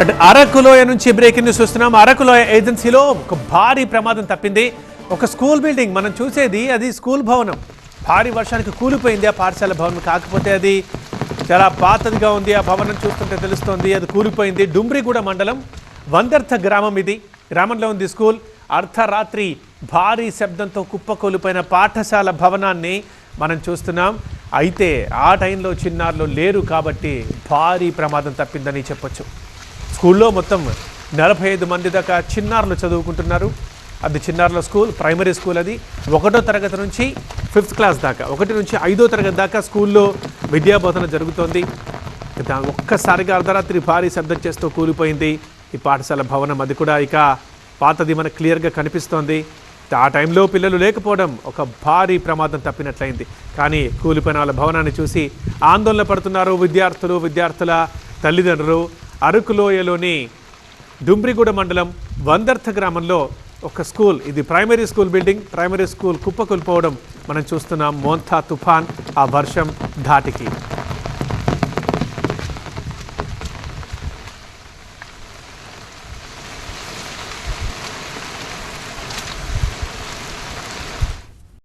అంటే అరకులోయ నుంచి breaking news చూస్తున్నాం. అరకులోయ ఏజెన్సీలో ఒక భారీ ప్రమాదం తప్పింది. ఒక స్కూల్ బిల్డింగ్ మనం చూసేది అది స్కూల్ భవనం. భారీ వర్షానికి కూలిపోయింది ఆ పాఠశాల భవనం. కాకపోతే అది చాలా పాతదిగా ఉంది. ఆ భవనం చూస్తుంటే తెలుస్తోంది అది కూలిపోయింది. డుమ్రిగూడ మండలం వందర్థ గ్రామం ఇది. గ్రామంలో ఉంది స్కూల్. అర్ధరాత్రి భారీ శబ్దంతో కుప్పకూలిపోయిన పాఠశాల భవనాన్ని మనం చూస్తున్నాం. అయితే ఆ టైంలో చిన్నారులు లేరు కాబట్టి భారీ ప్రమాదం తప్పిందని చెప్పొచ్చు. స్కూల్లో మొత్తం నలభై ఐదు మంది దాకా చిన్నారులు చదువుకుంటున్నారు. అది చిన్నారుల స్కూల్ ప్రైమరీ స్కూల్ అది. ఒకటో తరగతి నుంచి ఫిఫ్త్ క్లాస్ దాకా ఒకటి నుంచి ఐదో తరగతి దాకా స్కూల్లో విద్యాబోధన జరుగుతోంది. ఒక్కసారిగా అర్ధరాత్రి భారీ శబ్దం చేస్తూ కూలిపోయింది. ఈ పాఠశాల భవనం అది కూడా ఇక పాతది మనకు క్లియర్గా కనిపిస్తోంది. ఆ టైంలో పిల్లలు లేకపోవడం ఒక భారీ ప్రమాదం తప్పినట్లయింది. కానీ కూలిపోయిన వాళ్ళ భవనాన్ని చూసి ఆందోళన పడుతున్నారు విద్యార్థులు విద్యార్థుల తల్లిదండ్రులు. అరకులోయలోని డుంబ్రిగూడ మండలం వందర్థ గ్రామంలో ఒక స్కూల్. ఇది primary school building. Primary school కుప్పకూలిపోవడం మనం చూస్తున్నాం. మోంతా తుఫాన్ ఆ వర్షం ధాటికి.